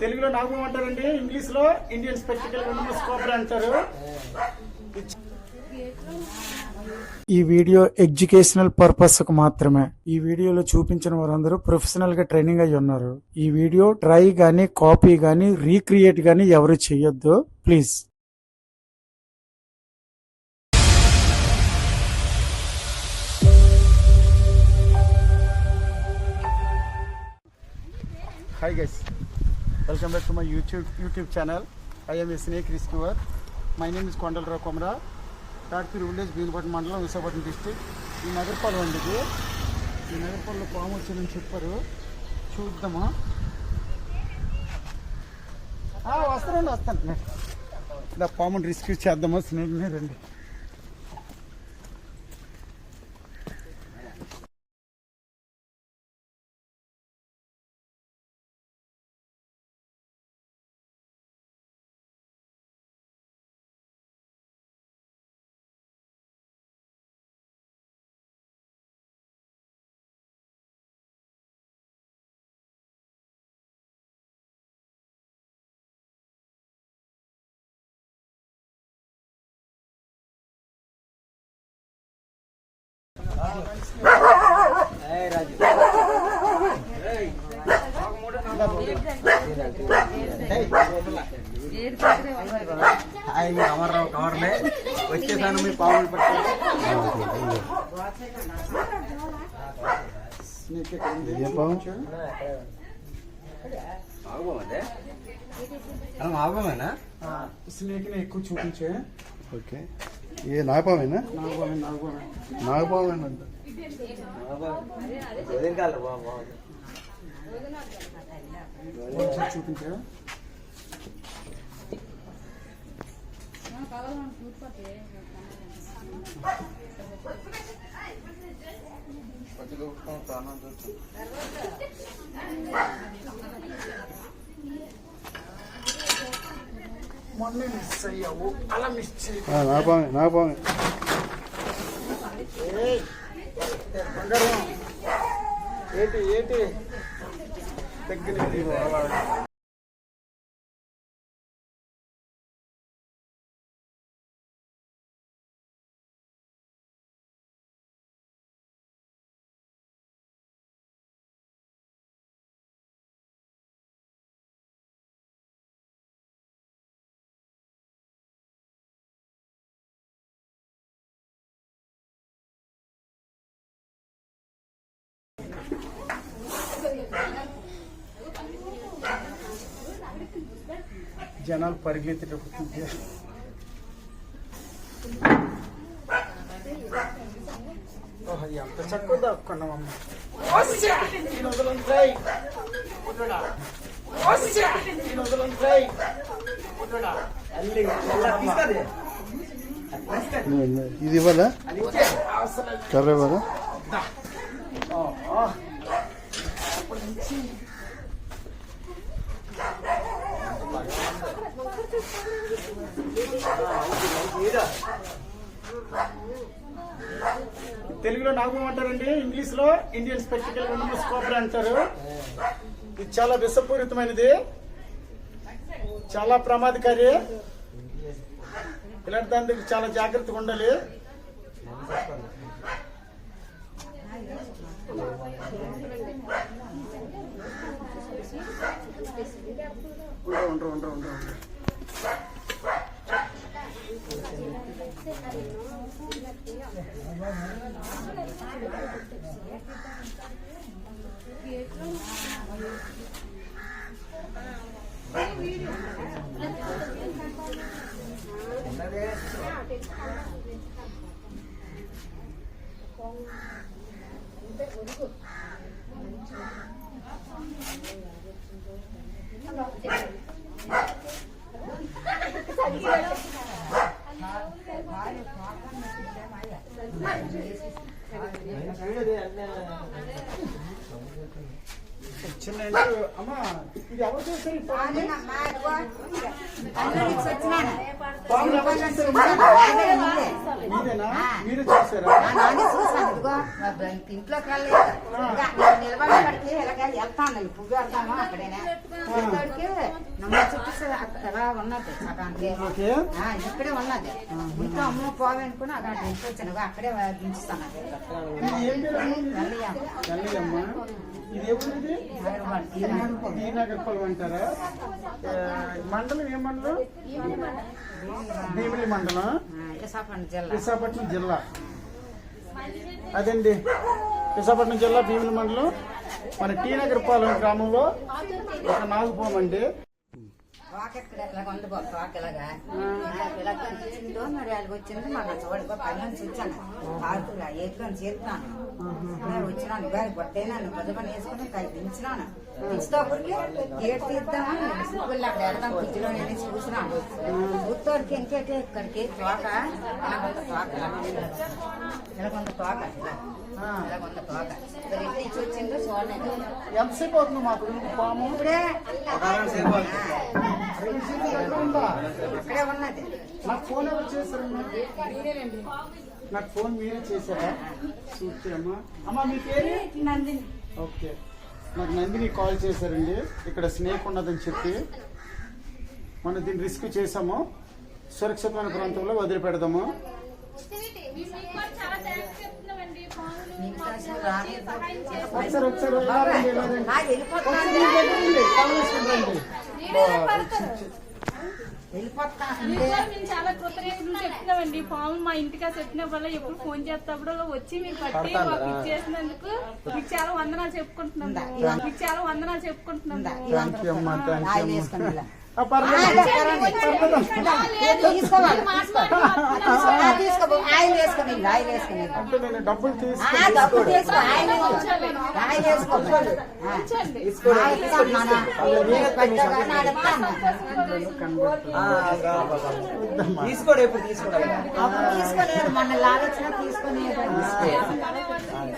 తెలుగులో నాగం అంటారండి ఇంగ్లీష్లో ఇండియన్ స్పెక్టికల్ స్కోపర్ అంటారు. ఈ వీడియో ఎడ్యుకేషనల్ పర్పస్కు మాత్రమే. ఈ వీడియోలో చూపించిన వారందరూ ప్రొఫెషనల్గా ట్రైనింగ్ అయి ఉన్నారు. ఈ వీడియో ట్రై గానీ కాపీ గానీ రీక్రియేట్ గానీ ఎవరు చేయొద్దు. Please. Hi guys welcome back to my YouTube YouTube channel I'm a snake rescuer my name is Kondalarao Komara Tadpur village Birupatnam మండలం విశాఖపట్నం డిస్టిక్ ఈ నగరపాలెం అండి ఇది ఈ నగరపాలెంలో పాము వచ్చిందని చెప్పారు? చూద్దామా? వస్తానండి వస్తాను. ఇలా పాముని రిస్క్యూ చేద్దామా? స్నేహితుని రండి. హాయ్ మీ అమర్రావు కవర్లే వచ్చేసాను మీ పావులు పట్టి స్నేక్ ఎక్కడ ఎక్కువ చూపించే. ఓకే. ఏ నాగపామేనా నాగోమే నాగపామేనంట కొంచెం చూపించే? మొన్నే మిస్ అయ్యావు. అలా మిస్ చేయి నాగపామే ఏయ్, బంగారం. ఏంటి ఏంటి? దగ్గర జనాలు పరిగెత్తేటప్పుడు ఎంత చక్కగా దాక్కున్నామమ్మ. ఇది అసలు కర్ర ఇవ్వాలా ఆ, తెలుగులో నాగం అంటారండి ఇంగ్లీష్లో ఇండియన్ స్పెక్టికల్ స్కోపర్ అంటారు. ఇది చాలా విషపూరితమైనది. చాలా ప్రమాదకారి. ఇలాంటి దాని దగ్గర చాలా జాగ్రత్తగా ఉండాలి. ஒன்று ஒன்று ஒன்று ஒன்று ஒன்று ఇంట్లోకి వెళ్ళలేదు ఇలాగ వెళ్తాను పువ్వు వెళ్తాము అక్కడేనే నమ్మ చుట్టూ ఎలా ఉన్నది ఇక్కడే ఉన్నది ఇంట్లో అమ్మ పోవనుకుని అక్కడ ఇంట్లో వచ్చాను అక్కడే దించుతాను నగర్పల్లి అంటారా? మండలం ఏ మండలం? భీమిలి మండలం. విశాఖపట్నం జిల్లా. అదండి. విశాఖపట్నం జిల్లా భీమిలి మండలం. మన టీ నగరపాలెం గ్రామంలో ఒక నాగుపోం వచ్చినాను ఇవాళ గొట్టైనాను పెద్ద పని వేసుకుని కలిసి దించినాను. దించేటప్పటికి గేట్ తీద్దామని నేను స్కూల్లో అక్కడ వెళ్దాం ఫ్రిడ్జ్లో నేను చూసినాను. ఉత్తోరికి ఇంకేటి ఇక్కడికి తోక. ఇలా కొంత తోక ఇలా కొంత తోక ఇలా కొంత తోక. మరి ఎట్లా ఇచ్చి వచ్చిందో చూడలేదు ఎంతసేపు అవుతుంది మాకు? పాము ఇప్పుడే అక్కడే ఉన్నది. నాకు ఫోన్ ఎవరు చేశారమ్మా నాకు ఫోన్ మీరే చేశారా? చూస్తే అమ్మా. అమ్మా మీ పేరు? నందిని. ఓకే. నాకు నందిని కాల్ చేశారండి. ఇక్కడ స్నేక్ ఉన్నదని చెప్పి. మనం దీన్ని రిస్క్ చేసాము సురక్షితమైన ప్రాంతంలో వదిలిపెడదాము. ఒకసారి ఒకసారి చాలా కృతజ్ఞతలు చెప్తున్నామండి. పాము మా ఇంటికి చెప్పినప్పుడు ఎప్పుడు ఫోన్ చేస్తప్పుడు వచ్చి మీకు పట్టి మాకు ఇచ్చేసినందుకు మీకు చాలా వందనాలు చెప్పుకుంటున్నాం మీకు చాలా వందనాలు చెప్పుకుంటున్నాం డబ్బులు తీసుకో ఆయిల్ వేసుకో. ఆయిల్ వేసుకో తీసుకోడు. ఎప్పుడు తీసుకోడు? తీసుకోలేదు లాలొచ్చిన తీసుకునేది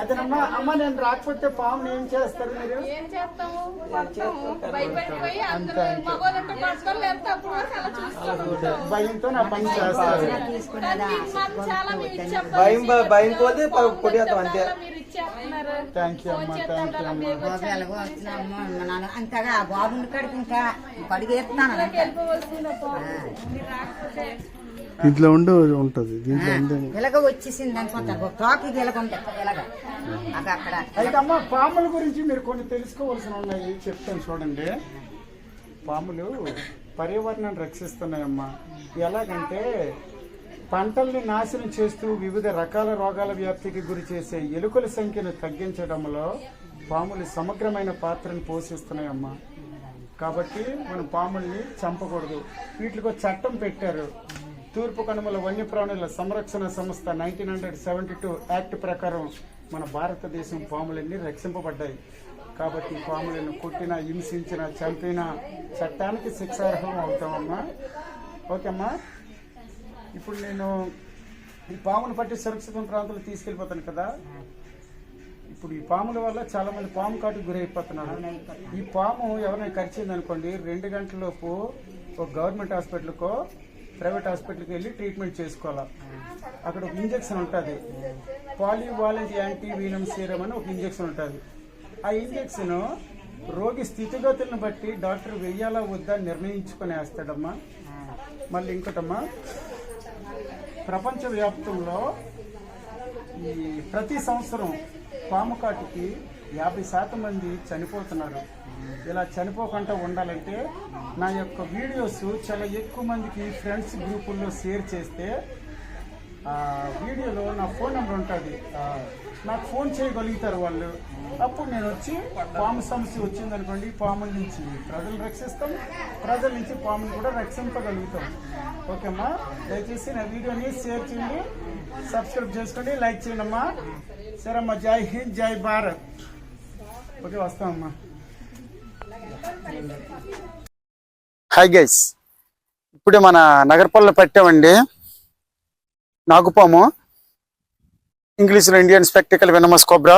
అదేనమ్మా అమ్మ నేను రాకపోతే పాము ఏం చేస్తారు మీరు? ఏం చేస్తాము? కొడతాము భయపడిపోయి అందరూ మగవాళ్ళంటే పట్టుకొని లేకపోతే అప్పుడు వరకు అలా చూస్తాము భయంతో నా పని చేస్తారు భయం భయం పోతే కొట్టేస్తాం అంతే. థ్యాంక్ యూ అమ్మా థ్యాంక్ యూ అమ్మా. ఎలాగో వస్తున్నాము నాన్న అంతగా ఆ బాబుని కాడికి ఇంకా దీంట్లో ఉండి ఉంటుంది దీంట్లో ఇలాగ వచ్చేసింది అనుకుంటారు తోకి ఇలాగ అక్క అక్కడ అయితే అమ్మ పాముల గురించి మీరు కొన్ని తెలుసుకోవాల్సి ఉన్నాయి చెప్తాను చూడండి. పాములు పర్యావరణాన్ని రక్షిస్తున్నాయమ్మా. ఎలాగంటే పంటల్ని నాశనం చేస్తూ వివిధ రకాల రోగాల వ్యాప్తికి గురి చేసే ఎలుకల సంఖ్యను తగ్గించడంలో పాములు సమగ్రమైన పాత్రను పోషిస్తున్నాయమ్మా. కాబట్టి మనం పాముల్ని చంపకూడదు. వీటికి చట్టం పెట్టారు. తూర్పు కనుమల వన్యప్రాణుల సంరక్షణ సంస్థ nineteen hundred seventy two act ప్రకారం మన భారతదేశం పాములన్నీ రక్షింపబడ్డాయి. కాబట్టి పాములను కొట్టిన హింసించిన చంపినా చట్టానికి శిక్షార్హం అవుతామమ్మా. ఓకేమ్మా? ఇప్పుడు నేను ఈ పామును పట్టి సురక్షిత ప్రాంతాలు తీసుకెళ్ళిపోతాను కదా? ఇప్పుడు ఈ పాముల వల్ల చాలా మంది పాము కాటుకు గురైపోతున్నారు. ఈ పాము ఎవరైనా కరిచింది అనుకోండి రెండు గంటలలోపు ఒక గవర్నమెంట్ హాస్పిటల్కో ప్రైవేట్ హాస్పిటల్కి వెళ్ళి ట్రీట్మెంట్ చేసుకోవాలి? అక్కడ ఒక ఇంజెక్షన్ ఉంటుంది. పాలివాలెంట్ యాంటీ వీనం సీరం అని ఒక ఇంజెక్షన్ ఉంటుంది. ఆ ఇంజెక్షన్ రోగి స్థితిగతులను బట్టి డాక్టర్ వెయ్యాలా వద్దా నిర్ణయించుకొని వేస్తాడమ్మా. మళ్ళీ ఇంకోటమ్మా ప్రపంచ వ్యాప్తంలో ఈ ప్రతి సంవత్సరం పాము కాటుకి యాభై శాతం మంది చనిపోతున్నారు. ఇలా చనిపోకుండా ఉండాలంటే నా యొక్క వీడియోస్ చాలా ఎక్కువ మందికి ఫ్రెండ్స్ గ్రూపుల్లో షేర్ చేస్తే వీడియోలో నా ఫోన్ నెంబర్ ఉంటుంది. నాకు ఫోన్ చేయగలుగుతారు వాళ్ళు. అప్పుడు నేను వచ్చి పాము సమస్య వచ్చిందనుకోండి పాముల నుంచి ప్రజలు రక్షిస్తాం. ప్రజల నుంచి పాముని కూడా రక్షింపగలుగుతాం. ఓకేమ్మా? దయచేసి నా వీడియోని షేర్ చేయండి సబ్స్క్రైబ్ చేసుకోండి లైక్ చేయండి అమ్మా సరేమ్మా జై హింద్ జై భారత్ ఓకే వస్తామమ్మా హాయ్ గైస్ ఇప్పుడే మన నగరపల్లిలో పెట్టామండి. నాగుపాము. ఇంగ్లీష్లో ఇండియన్ స్పెక్టికల్ వెనమస్ కొబ్రా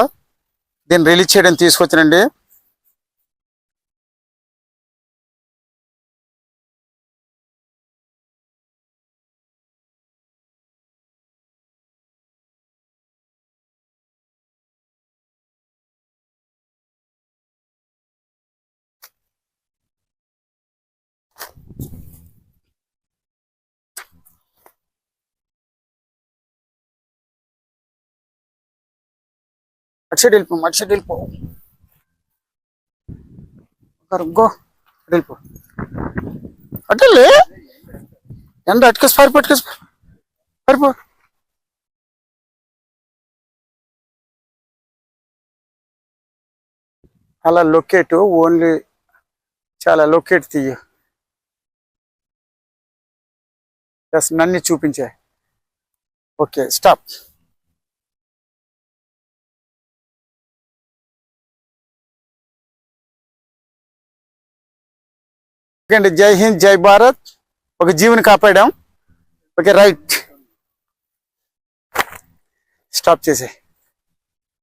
దీన్ని రిలీజ్ చేయడం తీసుకొచ్చానండి. అటు సైడ్ వెళ్ళిపో అటు సైడ్ వెళ్ళిపో. గో వెళ్ళిపో. అటు ఎండ అటుకేసి పారిపో అటుకేసి పారిపో. అలా లొకేట్ ఓన్లీ చాలా లొకేట్ తీయ. ఎస్ నన్ను చూపించే. Okay stop. ఓకే అండి జై హింద్ జై భారత్. ఒక జీవుని కాపాడాం. Okay right. స్టాప్ చేసే